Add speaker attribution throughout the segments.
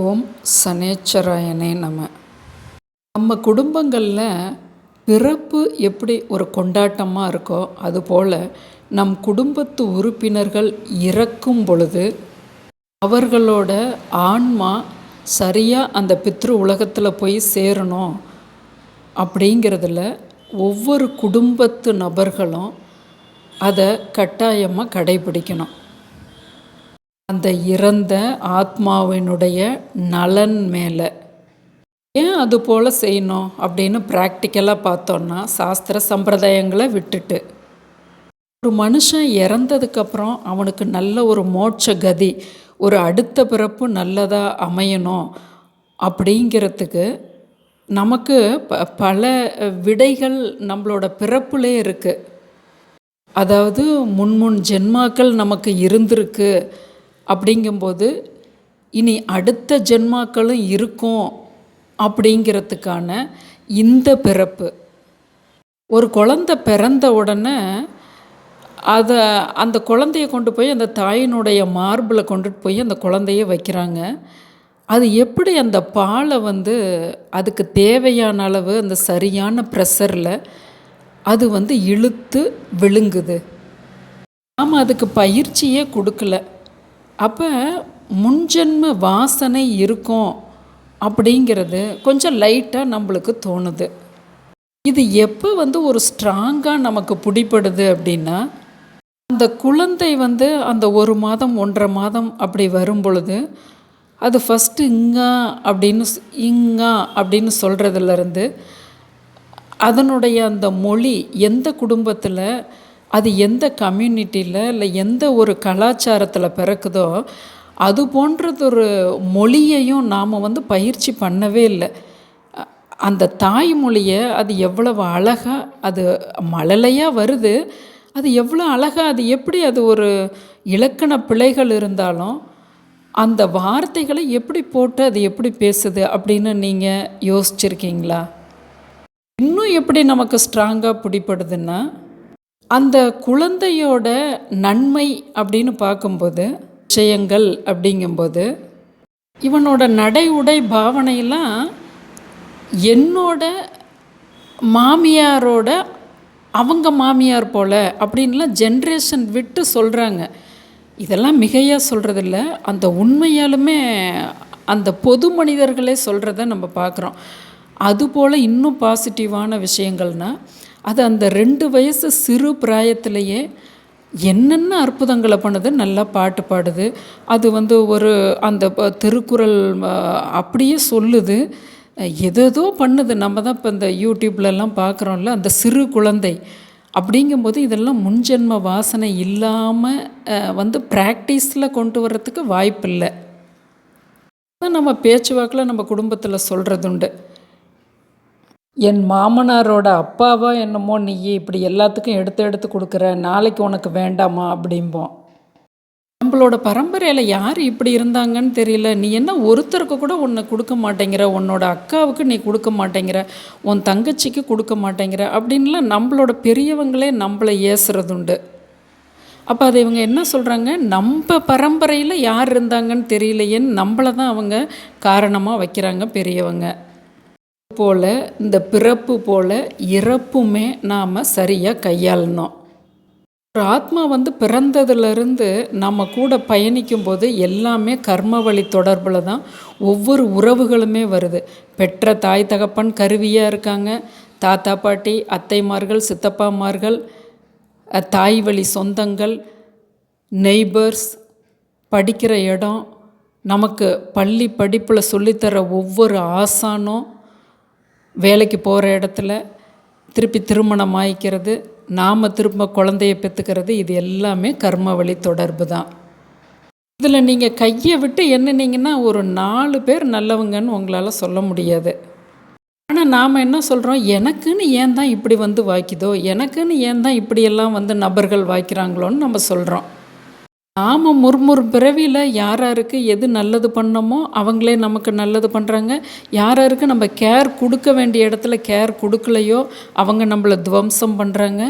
Speaker 1: ஓம் சனேச்சராயனே நம. நம்ம குடும்பங்களில் பிறப்பு எப்படி ஒரு கொண்டாட்டமாக இருக்கோ அதுபோல் நம் குடும்பத்து உறுப்பினர்கள் இறக்கும் பொழுது அவர்களோட ஆன்மா சரியாக அந்த பித்ரு உலகத்தில் போய் சேரணும் அப்படிங்கிறதுல ஒவ்வொரு குடும்பத்து நபர்களும் அதை கட்டாயமாக கடைபிடிக்கணும். அந்த இறந்த ஆத்மாவினுடைய நலன் மேலே. ஏன் அது போல் செய்யணும் அப்படின்னு ப்ராக்டிக்கலாக பார்த்தோன்னா சாஸ்திர சம்பிரதாயங்களை விட்டுட்டு. ஒரு மனுஷன் இறந்ததுக்கப்புறம் அவனுக்கு நல்ல ஒரு மோட்ச கதி ஒரு அடுத்த பிறப்பு நல்லதாக அமையணும் அப்படிங்கிறதுக்கு நமக்கு ப பல விடைகள் நம்மளோட பிறப்புலே இருக்குது அதாவது முன்முன் ஜென்மாக்கள் நமக்கு இருந்திருக்கு. அப்படிங்கும்போது இனி அடுத்த ஜென்மாக்களும் இருக்கும் அப்படிங்கிறதுக்கான இந்த பிறப்பு. ஒரு குழந்த பிறந்த உடனே அதை அந்த குழந்தைய கொண்டு போய் அந்த தாயினுடைய மார்பில் கொண்டுட்டு போய் அந்த குழந்தைய வைக்கிறாங்க. அது எப்படி அந்த பாலை வந்து அதுக்கு தேவையான அளவு அந்த சரியான ப்ரெஷரில் அது வந்து இழுத்து விழுங்குது. நாம் அதுக்கு பயிற்சியே கொடுக்கல. அப்போ முன்ஜென்ம வாசனை இருக்கும் அப்படிங்கிறது கொஞ்சம் லைட்டாக நம்மளுக்கு தோணுது. இது எப்போ வந்து ஒரு ஸ்ட்ராங்காக நமக்கு பிடிப்படுது அப்படின்னா அந்த குழந்தை வந்து அந்த ஒரு மாதம் ஒன்றரை மாதம் அப்படி வரும் பொழுது அது ஃபஸ்ட்டு இங்கா அப்படின்னு இங்கா அப்படின்னு சொல்கிறதுலேருந்து அதனுடைய அந்த மொழி எந்த குடும்பத்தில் அது எந்த கம்யூனிட்டியில் இல்லை எந்த ஒரு கலாச்சாரத்தில் பிறக்குதோ அது போன்றதொரு மொழியையும் நாம் வந்து பயிற்சி பண்ணவே இல்லை. அந்த தாய்மொழியை அது எவ்வளவு அழகாக அது மழலையாக வருது அது எவ்வளோ அழகாக அது எப்படி அது ஒரு இலக்கண பிழைகள் இருந்தாலும் அந்த வார்த்தைகளை எப்படி போட்டு அது எப்படி பேசுது அப்படின்னு நீங்கள் யோசிச்சிருக்கீங்களா? இன்னும் எப்படி நமக்கு ஸ்ட்ராங்காக பிடிப்படுதுன்னா அந்த குழந்தையோட நன்மை அப்படின்னு பார்க்கும்போது விஷயங்கள் அப்படிங்கும்போது இவனோட நடை உடை பாவனையெல்லாம் என்னோட மாமியாரோட அவங்க மாமியார் போல் அப்படின்லாம் ஜென்ரேஷன் விட்டு சொல்கிறாங்க இதெல்லாம் மிகையாக சொல்கிறதில்ல அந்த உண்மையாலுமே அந்த பொது மனிதர்களே சொல்கிறத நம்ம பார்க்குறோம். அதுபோல் இன்னும் பாசிட்டிவான விஷயங்கள்னால் அது அந்த ரெண்டு வயசு சிறு பிராயத்திலேயே என்னென்ன அற்புதங்களை பண்ணுது நல்லா பாட்டு பாடுது அது வந்து ஒரு அந்த திருக்குறள் அப்படியே சொல்லுது. எதோ பண்ணுது. நம்ம தான் இப்போ இந்த யூடியூப்லலாம் பார்க்குறோம்ல அந்த சிறு குழந்தை அப்படிங்கும்போது இதெல்லாம் முன்ஜென்ம வாசனை இல்லாமல் வந்து ப்ராக்டிஸில் கொண்டு வர்றதுக்கு வாய்ப்பில்லை. நம்ம பேச்சுவாக்கில் நம்ம குடும்பத்தில் சொல்கிறதுண்டு என் மாமனாரோட அப்பாவா என்னமோ நீ இப்படி எல்லாத்துக்கும் எடுத்து எடுத்து கொடுக்குற நாளைக்கு உனக்கு வேண்டாமா அப்படிம்போம் நம்மளோட பரம்பரையில் யார் இப்படி இருந்தாங்கன்னு தெரியல. நீ என்ன ஒருத்தருக்கு கூட உன்னை கொடுக்க மாட்டேங்கிற உன்னோட அக்காவுக்கு நீ கொடுக்க மாட்டேங்கிற உன் தங்கச்சிக்கு கொடுக்க மாட்டேங்கிற அப்படின்லாம் நம்மளோட பெரியவங்களே நம்மளை ஏசுறதுண்டு. அப்போ அதை இவங்க என்ன சொல்கிறாங்க நம்ம பரம்பரையில் யார் இருந்தாங்கன்னு தெரியலையேன்னு நம்மளை தான் அவங்க காரணமாக வைக்கிறாங்க பெரியவங்க. போல் இந்த பிறப்பு போல் இறப்புமே நாம் சரியாக கையாளணும். ஒரு ஆத்மா வந்து பிறந்ததுலேருந்து நம்ம கூட பயணிக்கும் போது எல்லாமே கர்ம வழி தொடர்பில் தான் ஒவ்வொரு உறவுகளுமே வருது. பெற்ற தாய் தகப்பன் கருவியாக இருக்காங்க. தாத்தா பாட்டி அத்தைமார்கள் சித்தப்பாமார்கள் தாய் வழி சொந்தங்கள் நெய்பர்ஸ் படிக்கிற இடம் நமக்கு பள்ளி படிப்பில் சொல்லித்தர ஒவ்வொரு ஆசானும் வேலைக்கு போகிற இடத்துல திருப்பி திருமணம் ஆயிக்கிறது நாம் திரும்ப குழந்தைய பெற்றுக்கிறது இது எல்லாமே கர்ம வழி தொடர்பு தான். இதில் நீங்கள் கையை விட்டு என்னன்னீங்கன்னா ஒரு நாலு பேர் நல்லவங்கன்னு உங்களால் சொல்ல முடியாது. ஆனால் நாம் என்ன சொல்கிறோம் எனக்குன்னு ஏன் தான் இப்படி வந்து வாய்க்குதோ? எனக்குன்னு ஏன் தான் இப்படியெல்லாம் வந்து நபர்கள் வாய்க்கிறாங்களோன்னு நம்ம சொல்கிறோம் நாம் முர்முர் பிறவியில் யார் யாருக்கு எது நல்லது பண்ணமோ அவங்களே நமக்கு நல்லது பண்ணுறாங்க யார் யாருக்கு நம்ம கேர் கொடுக்க வேண்டிய இடத்துல கேர் கொடுக்கலையோ அவங்க நம்மளை துவம்சம் பண்ணுறாங்க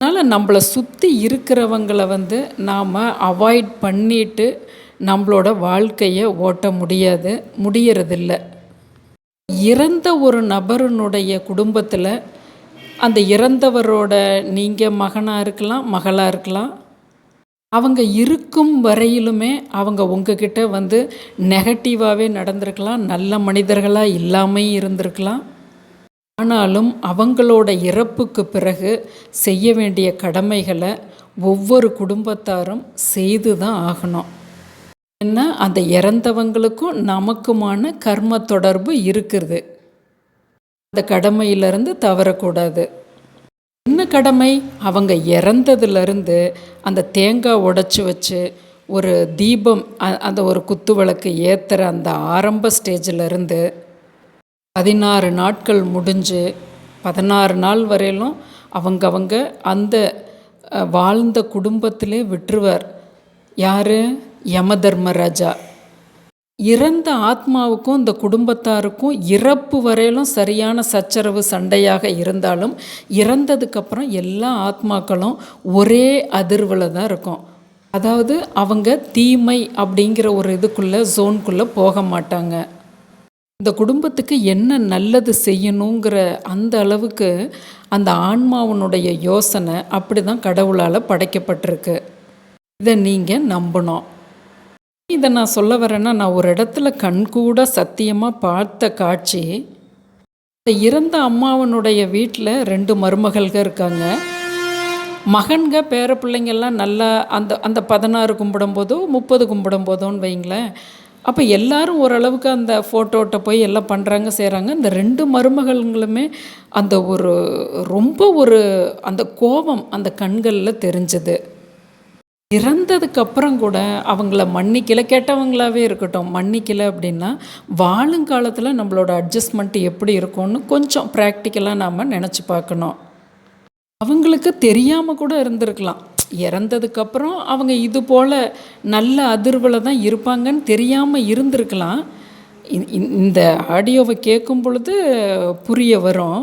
Speaker 1: அதனால் நம்மளை சுற்றி இருக்கிறவங்கள வந்து நாம் அவாய்ட் பண்ணிவிட்டு நம்மளோட வாழ்க்கையை ஓட்ட முடியாது முடியறதில்ல. இறந்த ஒரு நபருனுடைய குடும்பத்தில் அந்த இறந்தவரோட நீங்கள் மகனாக இருக்கலாம் மகளாக இருக்கலாம் அவங்க இருக்கும் வரையிலுமே அவங்க உங்ககிட்ட வந்து நெகட்டிவாகவே நடந்திருக்கலாம் நல்ல மனிதர்களாக இல்லாமல் இருந்திருக்கலாம். ஆனாலும் அவங்களோட இறப்புக்கு பிறகு செய்ய வேண்டிய கடமைகளை ஒவ்வொரு குடும்பத்தாரும் செய்து தான் ஆகணும். ஏன்னா அந்த இறந்தவங்களுக்கும் நமக்குமான கர்ம தொடர்பு இருக்குது. அந்த கடமையிலிருந்து தவறக்கூடாது. என்ன கடமை. அவங்க இறந்ததுலேருந்து அந்த தேங்காய் உடைச்சி வச்சு ஒரு தீபம் அந்த ஒரு குத்து விளக்கு ஏற்றுற அந்த ஆரம்ப ஸ்டேஜிலருந்து பதினாறு நாட்கள் முடிஞ்சு பதினாறு நாள் வரையிலும் அவங்க அவங்க அந்த வாழ்ந்த குடும்பத்திலே விட்டுருவார். யார்? யம தர்மராஜா இறந்த ஆத்மாவுக்கும் இந்த குடும்பத்தாருக்கும் இறப்பு வரையிலும் சரியான சச்சரவு சண்டையாக இருந்தாலும் இறந்ததுக்கப்புறம் எல்லா ஆத்மாக்களும் ஒரே அதிர்வில் தான் இருக்கும். அதாவது அவங்க தீமை அப்படிங்கிற ஒரு இதுக்குள்ளே ஜோனுக்குள்ளே போக மாட்டாங்க. இந்த குடும்பத்துக்கு என்ன நல்லது செய்யணுங்கிற அந்த அளவுக்கு அந்த ஆன்மாவனுடைய யோசனை அப்படி தான் கடவுளால் படைக்கப்பட்டிருக்கு. இதை நீங்கள் நம்பணும். இதை நான் சொல்ல வரேன்னா நான் ஒரு இடத்துல கண்கூட சத்தியமாக பார்த்த காட்சி. இந்த இறந்த அம்மாவனுடைய வீட்டில் ரெண்டு மருமகள்க இருக்காங்க. மகன்க பேர பிள்ளைங்கெல்லாம் நல்லா அந்த அந்த பதினாறு கும்பிடும் போதோ முப்பது கும்பிடும் போதோன்னு வைங்களேன். அப்போ எல்லாரும் ஓரளவுக்கு அந்த ஃபோட்டோட்ட போய் எல்லாம் பண்ணுறாங்க செய்கிறாங்க இந்த ரெண்டு மருமகள்களுமே அந்த ஒரு ரொம்ப ஒரு அந்த கோபம் அந்த கண்களில் தெரிஞ்சது. இறந்ததுக்கு அப்புறம் கூட அவங்கள மன்னிக்கல கேட்டவங்களாவே இருக்கட்டும். மன்னிக்கல அப்படின்னா வாழுங்காலத்தில் நம்மளோட அட்ஜஸ்ட்மெண்ட் எப்படி இருக்கும்னு கொஞ்சம் ப்ராக்டிக்கலாக நாம் நினச்சி பார்க்கணும். அவங்களுக்கு தெரியாமல் கூட இருந்திருக்கலாம். இறந்ததுக்கப்புறம் அவங்க இது போல் நல்ல அதிர்வில் தான் இருப்பாங்கன்னு தெரியாமல் இருந்திருக்கலாம். இந்த ஆடியோவை கேட்கும் பொழுது புரிய வரும்.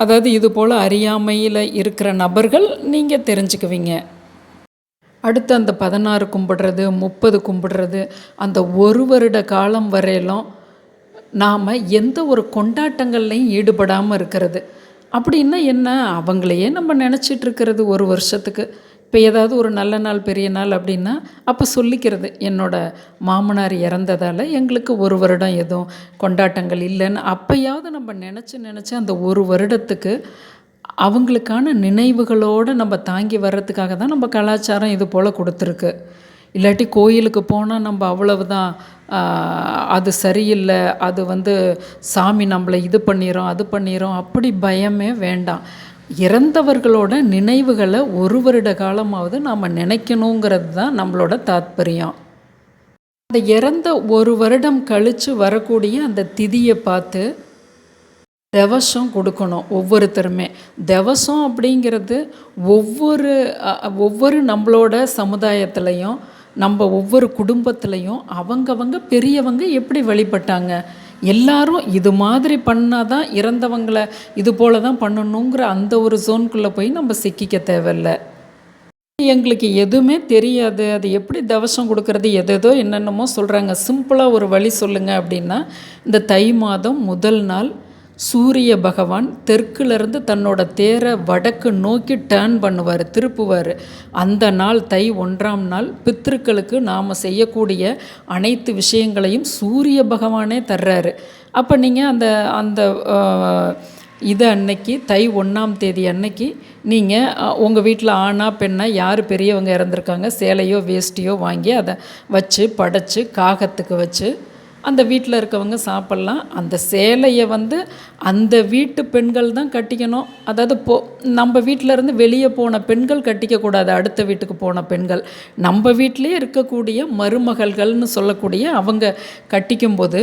Speaker 1: அதாவது இது போல் அறியாமையில் இருக்கிற நபர்கள் நீங்கள் தெரிஞ்சுக்குவீங்க. அடுத்து அந்த பதினாறு கும்பிடுறது முப்பது கும்பிடுறது அந்த ஒரு வருட காலம் வரையிலும் நாம் எந்த ஒரு கொண்டாட்டங்கள்லையும் ஈடுபடாமல் இருக்கிறது. அப்படின்னா என்ன? அவங்களையே நம்ம நினச்சிட்டு இருக்கிறது ஒரு வருஷத்துக்கு. இப்போ ஏதாவது ஒரு நல்ல நாள் பெரிய நாள் அப்படின்னா அப்போ சொல்லிக்கிறது என்னோட மாமனார் இறந்ததால் எங்களுக்கு ஒரு வருடம் எதுவும் கொண்டாட்டங்கள் இல்லைன்னு அப்போயாவது நம்ம நினச்சி நினச்சி அந்த ஒரு வருடத்துக்கு அவங்களுக்கான நினைவுகளோடு நம்ம தாங்கி வர்றதுக்காக தான் நம்ம கலாச்சாரம் இது போல் கொடுத்துருக்கு. இல்லாட்டி கோயிலுக்கு போனால் நம்ம அவ்வளவு தான் அது சரியில்லை அது வந்து சாமி நம்மளை இது பண்ணிடும் அது பண்ணிடும் அப்படி பயமே வேண்டாம். இறந்தவர்களோட நினைவுகளை ஒரு வருட காலமாவது நாம் நினைக்கணுங்கிறது தான் நம்மளோட தாத்பரியம். அந்த இறந்த ஒரு வருடம் கழித்து வரக்கூடிய அந்த திதியை பார்த்து திவசம் கொடுக்கணும் ஒவ்வொருத்தருமே. திவசம் அப்படிங்கிறது ஒவ்வொரு ஒவ்வொரு நம்மளோட சமுதாயத்துலேயும் நம்ம ஒவ்வொரு குடும்பத்துலேயும் அவங்கவங்க பெரியவங்க எப்படி வழிபட்டாங்க? எல்லாரும் இது மாதிரி பண்ணால் தான் இறந்தவங்களை இது போல தான் பண்ணணுங்கிற அந்த ஒரு ஜோனுக்குள்ளே போய் நம்ம சிக்கிக்க தேவையில்லை. எங்களுக்கு எதுவுமே தெரியாது. அது எப்படி தவசம் கொடுக்கறது எதேதோ என்னென்னமோ சொல்கிறாங்க சிம்பிளாக ஒரு வழி சொல்லுங்கள் அப்படின்னா இந்த தை மாதம் முதல் நாள் சூரிய பகவான் தெற்குலேருந்து தன்னோட தேரை வடக்கு நோக்கி டேர்ன் பண்ணுவார் திருப்புவார். அந்த நாள் தை ஒன்றாம் நாள் பித்ருக்களுக்கு நாம் செய்யக்கூடிய அனைத்து விஷயங்களையும் சூரிய பகவானே தர்றாரு. அப்போ நீங்கள் அந்த அந்த இது அன்னைக்கு தை ஒன்றாம் தேதி அன்னைக்கு நீங்கள் உங்கள் வீட்டில் ஆணா பெண்ணா யார் பெரியவங்க இறந்துருக்காங்க சேலையோ வேஷ்டியோ வாங்கி அதை வச்சு படைச்சு காகத்துக்கு வச்சு அந்த வீட்டில் இருக்கவங்க சாப்பிட்லாம். அந்த சேலையை வந்து அந்த வீட்டு பெண்கள் தான் கட்டிக்கணும். அதாவது போ நம்ம வீட்டில் இருந்து வெளியே போன பெண்கள் கட்டிக்கக்கூடாது. அடுத்த வீட்டுக்கு போன பெண்கள். நம்ம வீட்டிலே இருக்கக்கூடிய மருமகள்கள்னு சொல்லக்கூடிய அவங்க கட்டிக்கும்போது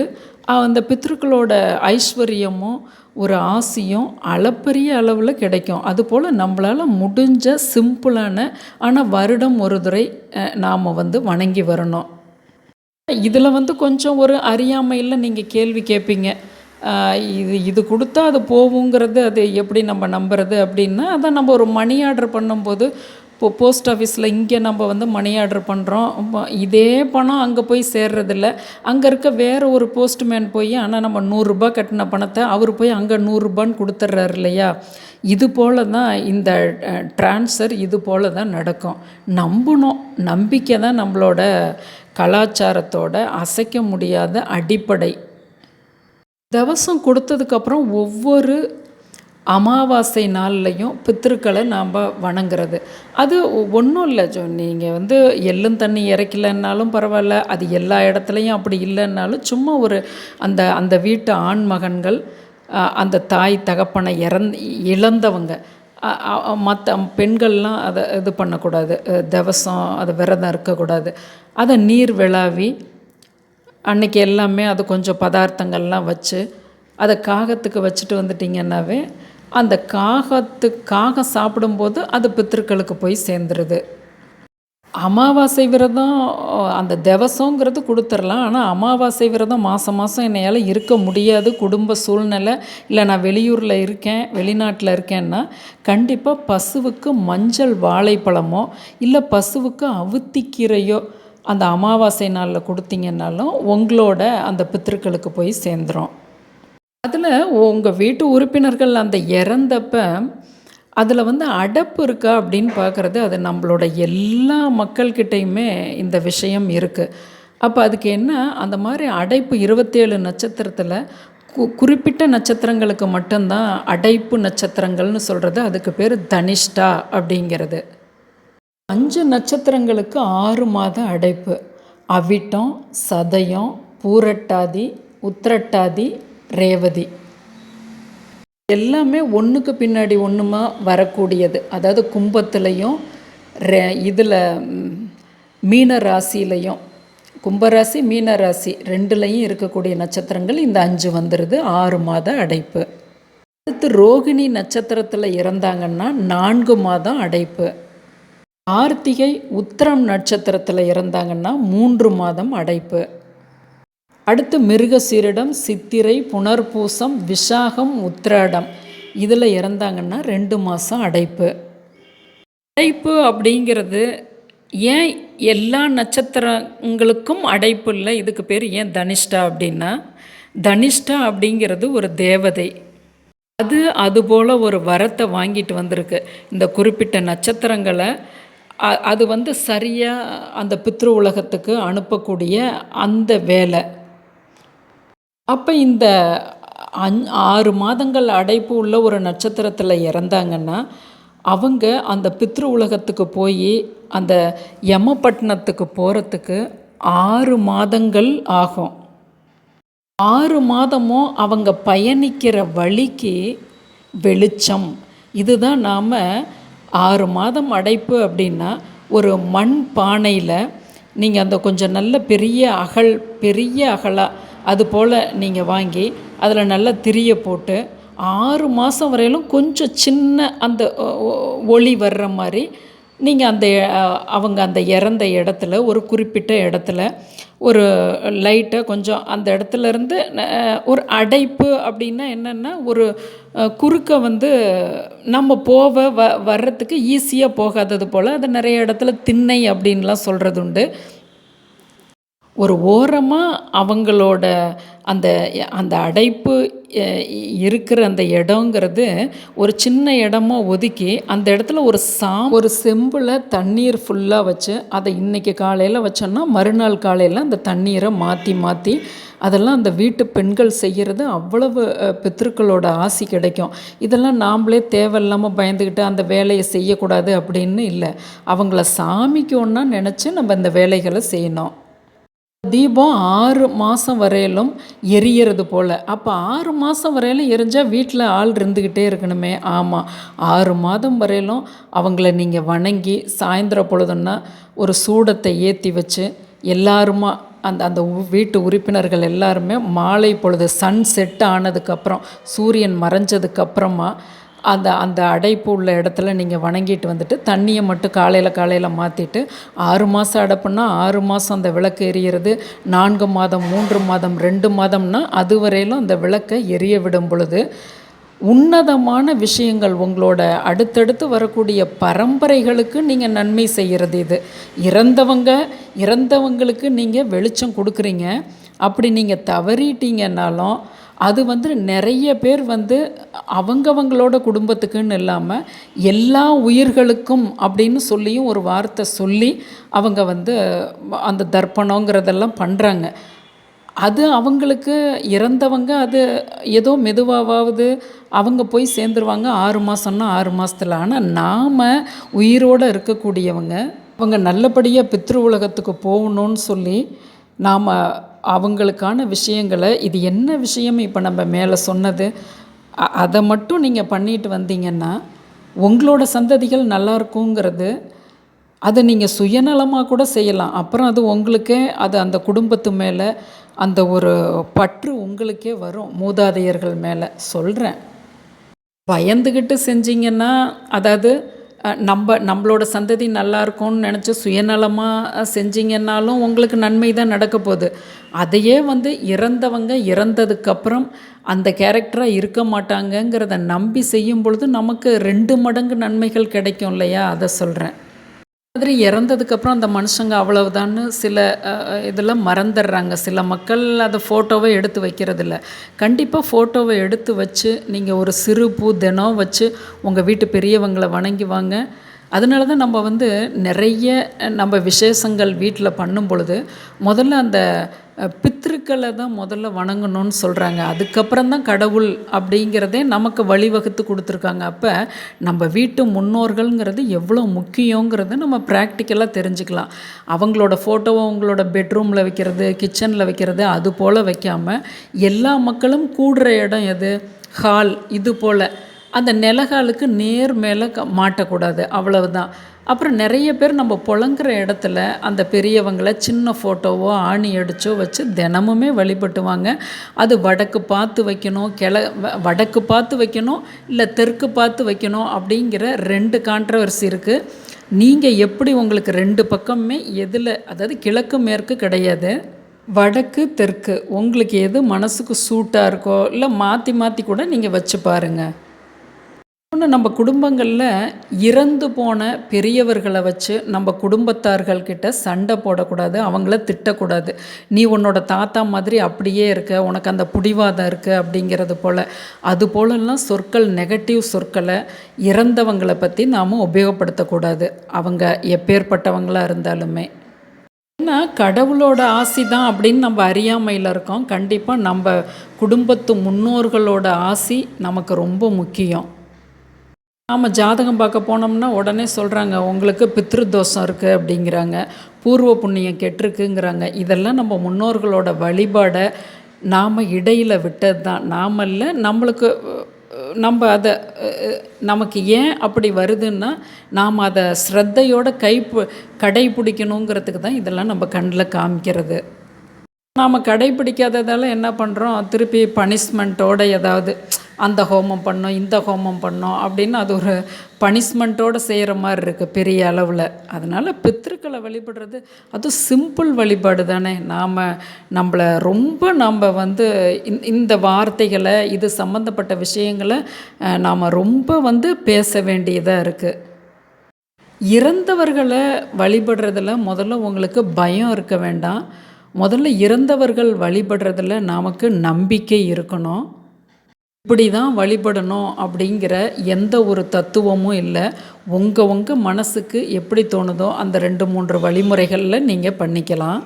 Speaker 1: அந்த பித்ருக்களோட ஐஸ்வர்யமும் ஒரு ஆசையும் அளப்பரிய அளவில் கிடைக்கும். அதுபோல் நம்மளால் முடிஞ்ச சிம்பிளான ஆனால் வருடம் ஒரு துறை நாம் வந்து வணங்கி வரணும். இதில் வந்து கொஞ்சம் ஒரு அறியாமையில் நீங்கள் கேள்வி கேட்பீங்க. இது இது கொடுத்தா அது போகுங்கிறது அது எப்படி நம்ம நம்புறது அப்படின்னா அதை நம்ம ஒரு மணி ஆர்டர் பண்ணும்போது இப்போ போஸ்ட் ஆஃபீஸில் இங்கே நம்ம வந்து மணி ஆர்டர் பண்ணுறோம். இதே பணம் அங்கே போய் சேர்றதில்ல. அங்கே இருக்க வேறு ஒரு போஸ்ட்மேன் போய் ஆனால் நம்ம நூறுரூபா கட்டின பணத்தை அவர் போய் அங்கே நூறுரூபான்னு கொடுத்துட்றாரு இல்லையா? இது போல தான் இந்த ட்ரான்ஸ்ஃபர் இது போல தான் நடக்கும். நம்பணும் நம்பிக்கை தான் நம்மளோட கலாச்சாரத்தோட அசைக்க முடியாத அடிப்படை. தவசம் கொடுத்ததுக்கப்புறம் ஒவ்வொரு அமாவாசை நாள்லையும் பித்திருக்களை நாம் வணங்குறது. அது ஒன்றும் இல்லை ஜோ நீங்கள் வந்து எள்ளும் தண்ணி இறைக்கலைன்னாலும் பரவாயில்ல அது எல்லா இடத்துலையும் அப்படி இல்லைன்னாலும் சும்மா ஒரு அந்த அந்த வீட்டு ஆண் மகன்கள் அந்த தாய் தகப்பனை இறந் இழந்தவங்க. மற்ற பெண்கள்லாம் அதை இது பண்ணக்கூடாது. திவசம் அது விரதம் இருக்கக்கூடாது. அதை நீர் விளாவி அன்றைக்கி எல்லாமே அது கொஞ்சம் பதார்த்தங்கள்லாம் வச்சு அதை காகத்துக்கு வச்சுட்டு வந்துட்டிங்கன்னாவே அந்த காகத்து காகம் சாப்பிடும்போது அது பித்திருக்களுக்கு போய் சேர்ந்துருது. அமாவாசை விரதம் அந்த திவசங்கிறது கொடுத்துர்லாம் ஆனால் அமாவாசை விரதம் மாதம் மாதம் என்னையால் இருக்க முடியாது. குடும்ப சூழ்நிலை. இல்லை நான் வெளியூரில் இருக்கேன் வெளிநாட்டில் இருக்கேன்னா கண்டிப்பாக பசுவுக்கு மஞ்சள் வாழைப்பழமோ இல்லை பசுவுக்கு அவுத்திக்கீரையோ அந்த அமாவாசை நாளில் கொடுத்தீங்கன்னாலும் உங்களோட அந்த பித்திருக்களுக்கு போய் சேர்ந்துடும் அதில் உங்கள் வீட்டு உறுப்பினர்கள் அந்த இறந்தப்ப அதில் வந்து அடப்பு இருக்கா அப்படின்னு பார்க்குறது அது நம்மளோட எல்லா மக்கள்கிட்டையுமே இந்த விஷயம் இருக்குது அப்போ அதுக்கு என்ன? அந்த மாதிரி அடைப்பு இருபத்தேழு நட்சத்திரத்தில் கு குறிப்பிட்ட நட்சத்திரங்களுக்கு மட்டும்தான் அடைப்பு நட்சத்திரங்கள்னு சொல்கிறது அதுக்கு பேர் தனிஷ்டா அப்படிங்கிறது. அஞ்சு நட்சத்திரங்களுக்கு ஆறு மாத அடைப்பு. அவிட்டம் சதயம் பூரட்டாதி உத்திரட்டாதி ரேவதி. எல்லாமே ஒன்றுக்கு பின்னாடி ஒன்றுமா வரக்கூடியது. அதாவது கும்பத்துலேயும் ரெ இதில் மீன ராசியிலையும் கும்பராசி மீன ராசி ரெண்டுலேயும் இருக்கக்கூடிய நட்சத்திரங்கள் இந்த அஞ்சு வந்துடுது ஆறு மாத அடைப்பு. அடுத்து ரோகிணி நட்சத்திரத்தில் இறந்தாங்கன்னா நான்கு மாதம் அடைப்பு. கார்த்திகை உத்திரம் நட்சத்திரத்தில் இறந்தாங்கன்னா மூன்று மாதம் அடைப்பு. அடுத்து மிருகசீரிடம் சித்திரை புனர்பூசம் விசாகம் உத்திராடம். இதில் இறந்தாங்கன்னா ரெண்டு மாதம் அடைப்பு. அடைப்பு அப்படிங்கிறது ஏன் எல்லா நட்சத்திரங்களுக்கும் அடைப்பு இல்லை? இதுக்கு பேர் ஏன் தனிஷ்டா அப்படின்னா தனிஷ்டா அப்படிங்கிறது ஒரு தேவதை. அது அதுபோல் ஒரு வரத்தை வாங்கிட்டு வந்திருக்கு. இந்த குறிப்பிட்ட நட்சத்திரங்களை அது வந்து சரியாக அந்த பித்ரு உலகத்துக்கு அனுப்பக்கூடிய அந்த வேலை. அப்போ இந்த அஞ் ஆறு மாதங்கள் அடைப்பு உள்ள ஒரு நட்சத்திரத்தில் இறந்தாங்கன்னா அவங்க அந்த பித்ரு உலகத்துக்கு போய் அந்த யமப்பட்டினத்துக்கு போகிறதுக்கு ஆறு மாதங்கள் ஆகும். ஆறு மாதமும் அவங்க பயணிக்கிற வழிக்கு வெளிச்சம். இதுதான் நாம் ஆறு மாதம் அடைப்பு அப்படின்னா ஒரு மண் பானையில் நீங்கள் அந்த கொஞ்சம் நல்ல பெரிய அகல் பெரிய அகலாக அது போல் நீங்கள் வாங்கி அதில் நல்லா திரிய போட்டு ஆறு மாதம் வரையிலும் கொஞ்சம் சின்ன அந்த ஒளி வர்ற மாதிரி நீங்கள் அந்த அவங்க அந்த இறந்த இடத்துல ஒரு குறிப்பிட்ட இடத்துல ஒரு லைட்டை கொஞ்சம் அந்த இடத்துலருந்து ஒரு அடைப்பு அப்படின்னா என்னென்னா ஒரு குறுக்க வந்து நம்ம போக வ வர்றதுக்கு ஈஸியாக போகாதது போல் அது நிறைய இடத்துல திண்ணை அப்படின்லாம் சொல்கிறது உண்டு ஒரு ஓரமாக அவங்களோட அந்த அந்த அடைப்பு இருக்கிற அந்த இடங்கிறது ஒரு சின்ன இடமா ஒதுக்கி அந்த இடத்துல ஒரு சா ஒரு செம்பில் தண்ணீர் ஃபுல்லாக வச்சு அதை இன்றைக்கி காலையில் வச்சோன்னா மறுநாள் காலையில் அந்த தண்ணீரை மாற்றி மாற்றி அதெல்லாம் அந்த வீட்டு பெண்கள் செய்கிறது அவ்வளவு பித்திருக்களோட ஆசி கிடைக்கும். இதெல்லாம் நாம்ளே தேவையில்லாமல் பயந்துக்கிட்டு அந்த வேலையை செய்யக்கூடாது அப்படின்னு இல்லை. அவங்கள சாமிக்கு ஒன்றா நினச்சி நம்ம இந்த வேலைகளை செய்யணும். தீபம் ஆறு மாதம் வரையிலும் எரியறது போல். அப்போ ஆறு மாதம் வரையிலும் எரிஞ்சால் வீட்டில் ஆள் இருந்துக்கிட்டே இருக்கணுமே. ஆமாம் ஆறு மாதம் வரையிலும் அவங்கள நீங்கள் வணங்கி சாயந்தரம் பொழுதுன்னா ஒரு சூடத்தை ஏற்றி வச்சு எல்லாருமா அந்த அந்த வீட்டு உறுப்பினர்கள் எல்லாருமே மாலை பொழுது சன் செட் ஆனதுக்கப்புறம் சூரியன் மறைஞ்சதுக்கப்புறமா அந்த அந்த அடைப்பு உள்ள இடத்துல நீங்கள் வணங்கிட்டு வந்துட்டு தண்ணியை மட்டும் காலையில் காலையில் மாற்றிட்டு ஆறு மாதம் அடைப்புன்னா ஆறு மாதம் அந்த விளக்கு எரியிறது நான்கு மாதம் மூன்று மாதம் ரெண்டு மாதம்னா அது வரையிலும் அந்த விளக்கை எரிய விடும் பொழுது உன்னதமான விஷயங்கள் உங்களோட அடுத்தடுத்து வரக்கூடிய பரம்பரைகளுக்கு நீங்கள் நன்மை செய்கிறது இது. இறந்தவங்க இறந்தவங்களுக்கு நீங்கள் வெளிச்சம் கொடுக்குறீங்க. அப்படி நீங்கள் தவறிட்டீங்கன்னாலும் அது வந்து நிறைய பேர் வந்து அவங்கவங்களோட குடும்பத்துக்குன்னு இல்லாமல் எல்லா உயிர்களுக்கும் அப்படின்னு சொல்லியும் ஒரு வார்த்தை சொல்லி அவங்க வந்து அந்த தர்ப்பணங்கிறதெல்லாம் பண்ணுறாங்க அது அவங்களுக்கு இறந்தவங்க அது ஏதோ மெதுவாவது அவங்க போய் சேர்ந்துருவாங்க. ஆறு மாதம்னா ஆறு மாதத்துல ஆனால் நாம் உயிரோடு இருக்கக்கூடியவங்க அவங்க நல்லபடியாக பித்ரு உலகத்துக்கு போகணுன்னு சொல்லி நாம் அவங்களுக்கான விஷயங்களை இது என்ன விஷயம் இப்போ நம்ம மேலே சொன்னது அதை மட்டும் நீங்கள் பண்ணிட்டு வந்தீங்கன்னா உங்களோட சந்ததிகள் நல்லா இருக்குங்கிறது அதை நீங்கள் சுயநலமாக கூட செய்யலாம். அப்புறம் அது உங்களுக்கே அது அந்த குடும்பத்து மேலே அந்த ஒரு பற்று உங்களுக்கே வரும் மூதாதையர்கள் மேலே. சொல்கிறேன் பயந்துக்கிட்டு செஞ்சீங்கன்னா அதாவது நம்ம நம்மளோட சந்ததி நல்லா இருக்கும்னு நினச்சி சுயநலமாக செஞ்சீங்கன்னாலும் உங்களுக்கு நன்மை தான் நடக்க போகுது. அதையே வந்து இறந்தவங்க இறந்ததுக்கப்புறம் அந்த கேரக்டராக இருக்க மாட்டாங்கங்கிறத நம்பி செய்யும் பொழுது நமக்கு ரெண்டு மடங்கு நன்மைகள் கிடைக்கும் இல்லையா? அதை சொல்கிறேன் மாதிரி இறந்ததுக்கப்புறம் அந்த மனுஷங்க அவ்வளவுதான்னு சில இதில் மறந்துடுறாங்க. சில மக்கள் அதை ஃபோட்டோவை எடுத்து வைக்கிறதில்ல. கண்டிப்பாக ஃபோட்டோவை எடுத்து வச்சு நீங்கள் ஒரு சிறு பூ தினம் வச்சு உங்கள் வீட்டு பெரியவங்களை வணங்கி வாங்க. அதனால தான் நம்ம வந்து நிறைய நம்ம விசேஷங்கள் வீட்டில் பண்ணும் பொழுது முதல்ல அந்த பித்திருக்களை தான் முதல்ல வணங்கணும்னு சொல்கிறாங்க அதுக்கப்புறம் தான் கடவுள் அப்படிங்கிறதே நமக்கு வழிவகுத்து கொடுத்துருக்காங்க. அப்போ நம்ம வீட்டு முன்னோர்கள்ங்கிறது எவ்வளோ முக்கியங்கிறத நம்ம ப்ராக்டிக்கலாக தெரிஞ்சுக்கலாம். அவங்களோட ஃபோட்டோவை அவங்களோட பெட்ரூமில் வைக்கிறது கிச்சனில் வைக்கிறது அது போல் வைக்காமல் எல்லா மக்களும் கூடுற இடம் எது? ஹால் இது போல். அந்த நிலகாலுக்கு நேர் மேலே க மாட்டக்கூடாது. அவ்வளவுதான். அப்புறம் நிறைய பேர் நம்ம புழங்குற இடத்துல அந்த பெரியவங்களை சின்ன ஃபோட்டோவோ ஆணி அடிச்சோ வச்சு தினமுமே வழிபட்டுவாங்க. அது வடக்கு பார்த்து வைக்கணும் கிழ வ- வடக்கு பார்த்து வைக்கணும் இல்லை தெற்கு பார்த்து வைக்கணும் அப்படிங்கிற ரெண்டு கான்ட்ரவர்சி இருக்குது நீங்கள் எப்படி உங்களுக்கு ரெண்டு பக்கமுமே எதில் அதாவது கிழக்கு மேற்கு கிடையாது வடக்கு தெற்கு உங்களுக்கு எது மனசுக்கு சூட்டாக இருக்கோ இல்லை மாற்றி மாற்றி கூட நீங்கள் வச்சு பாருங்கள் ஒன்று நம்ம குடும்பங்களில் இறந்து போன பெரியவர்களை வச்சு நம்ம குடும்பத்தார்கள்கிட்ட சண்டை போடக்கூடாது அவங்கள திட்டக்கூடாது. நீ உன்னோட தாத்தா மாதிரி அப்படியே இருக்க உனக்கு அந்த புடிவாதம் இருக்குது அப்படிங்கிறது போல். அது போலெல்லாம் சொற்கள் நெகட்டிவ் சொற்களை இறந்தவங்களை பற்றி நாம் உபயோகப்படுத்தக்கூடாது. அவங்க எப்பேற்பட்டவங்களாக இருந்தாலுமே. ஏன்னா கடவுளோட ஆசி தான் அப்படின்னு நம்ம அறியாமையில் இருக்கோம். கண்டிப்பாக நம்ம குடும்பத்து முன்னோர்களோட ஆசி நமக்கு ரொம்ப முக்கியம். நாம் ஜாதகம் பார்க்க போனோம்னா உடனே சொல்கிறாங்க உங்களுக்கு பித்ரு தோஷம் இருக்குது அப்படிங்கிறாங்க. பூர்வ புண்ணியம் கெட்டிருக்குங்கிறாங்க. இதெல்லாம் நம்ம முன்னோர்களோட வழிபாடை நாம் இடையில் விட்டது தான். நாமல்ல நம்மளுக்கு நம்ம அதை நமக்கு ஏன் அப்படி வருதுன்னா நாம் அதை ஸ்ரத்தையோட கை கடைப்பிடிக்கணுங்கிறதுக்கு தான் இதெல்லாம் நம்ம கண்ணில் காமிக்கிறது. நாம் கடைப்பிடிக்காததால் என்ன பண்ணுறோம் திருப்பி பனிஷ்மெண்ட்டோட ஏதாவது அந்த ஹோமம் பண்ணோம் இந்த ஹோமம் பண்ணோம் அப்படின்னு அது ஒரு பனிஷ்மெண்ட்டோடு செய்கிற மாதிரி இருக்குது பெரிய அளவில். அதனால் பித்திருக்களை வழிபடுறது அதுவும் சிம்பிள் வழிபாடு தானே. நாம் நம்மளை ரொம்ப நாம் வந்து இந்த- இந்த வார்த்தைகளை இது சம்மந்தப்பட்ட விஷயங்களை நாம் ரொம்ப வந்து பேச வேண்டியதாக இருக்குது இறந்தவர்களை வழிபடுறதில் முதல்ல உங்களுக்கு பயம் இருக்க வேண்டாம். முதல்ல இறந்தவர்கள் வழிபடுறதில் நமக்கு நம்பிக்கை இருக்கணும். இப்படி தான் வழிபடணும் அப்படிங்கிற எந்த ஒரு தத்துவமும் இல்லை. உங்கள் உங்கள் மனசுக்கு எப்படி தோணுதோ அந்த ரெண்டு மூன்று வழிமுறைகளில் நீங்கள் பண்ணிக்கலாம்.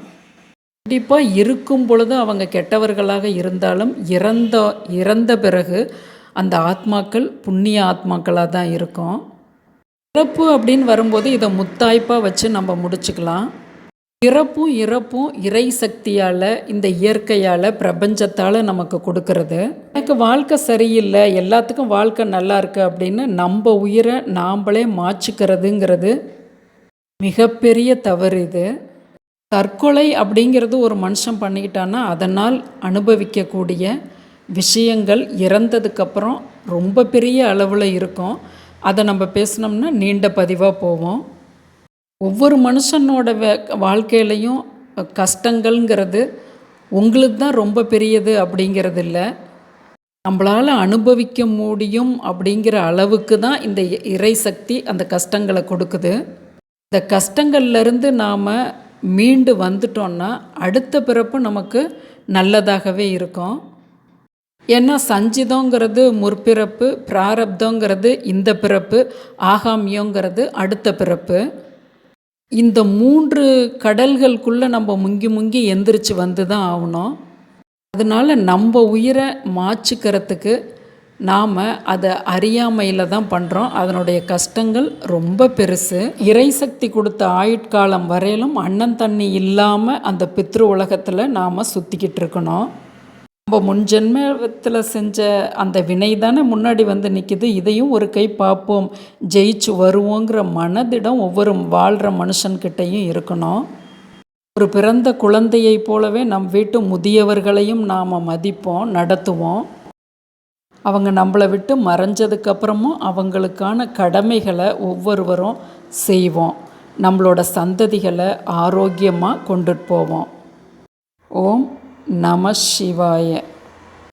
Speaker 1: கண்டிப்பாக இருக்கும் பொழுது அவங்க கெட்டவர்களாக இருந்தாலும் இறந்த இறந்த பிறகு அந்த ஆத்மாக்கள் புண்ணிய ஆத்மாக்களாக தான் இருக்கும். பிறப்பு அப்படின்னு வரும்போது இதை முத்தாய்ப்பாக வச்சு நம்ம முடிச்சுக்கலாம். பிறப்பும் இறப்பும் இறை சக்தியால் இந்த இயற்கையால் பிரபஞ்சத்தால் நமக்கு கொடுக்கறது. எனக்கு வாழ்க்கை சரியில்லை எல்லாத்துக்கும் வாழ்க்கை நல்லா இருக்கு அப்படின்னு நம்ம உயிரை நாம்ளே மாச்சிக்கிறதுங்கிறது மிகப்பெரிய தவறு இது. தற்கொலை அப்படிங்கிறது ஒரு மனுஷன் பண்ணிக்கிட்டான்னா அதனால் அனுபவிக்கக்கூடிய விஷயங்கள் இறந்ததுக்கப்புறம் ரொம்ப பெரிய அளவில் இருக்கும். அதை நம்ம பேசினோம்னா நீண்ட பதிவாக போவோம் ஒவ்வொரு மனுஷனோட வே வாழ்க்கையிலையும் கஷ்டங்கள்ங்கிறது உங்களுக்கு தான் ரொம்ப பெரியது அப்படிங்கிறது இல்லை நம்மளால் அனுபவிக்க முடியும் அப்படிங்கிற அளவுக்கு தான் இந்த இறை சக்தி அந்த கஷ்டங்களை கொடுக்குது. இந்த கஷ்டங்கள்லேருந்து நாம் மீண்டு வந்துட்டோம்னா அடுத்த பிறப்பு நமக்கு நல்லதாகவே இருக்கும். ஏன்னா சஞ்சிதங்கிறது முற்பிறப்பு பிராரப்தங்கிறது இந்த பிறப்பு ஆகாமியங்கிறது அடுத்த பிறப்பு. இந்த மூன்று கடல்களுக்குள்ளே நம்ம முங்கி முங்கி எந்திரிச்சு வந்து தான் ஆகணும். அதனால் நம்ம உயிரை மாச்சுக்கிறதுக்கு நாம் அதை அறியாமையில் தான் பண்ணுறோம் அதனுடைய கஷ்டங்கள் ரொம்ப பெருசு. இறைசக்தி கொடுத்த ஆயுட்காலம் வரையிலும் அண்ணன் தண்ணி இல்லாமல் அந்த பித்ரு உலகத்தில் நாம் சுற்றிக்கிட்டு இருக்கணும். நம்ம முன்ஜென்மத்தில் செஞ்ச அந்த வினை தானே முன்னாடி வந்து நிற்கிது இதையும் ஒரு கை பார்ப்போம். ஜெயிச்சு வருவோங்கிற மனதிடம் ஒவ்வொரு வாழ்கிற மனுஷன்கிட்டையும் இருக்கணும். ஒரு பிறந்த குழந்தையைப் போலவே நம் வீட்டு முதியவர்களையும் நாம் மதிப்போம் நடத்துவோம். அவங்க நம்மளை விட்டு மறைஞ்சதுக்கப்புறமும் அவங்களுக்கான கடமைகளை ஒவ்வொருவரும் செய்வோம். நம்மளோட சந்ததிகளை ஆரோக்கியமாக கொண்டுட்டு போவோம். ஓம். நம சிவாய.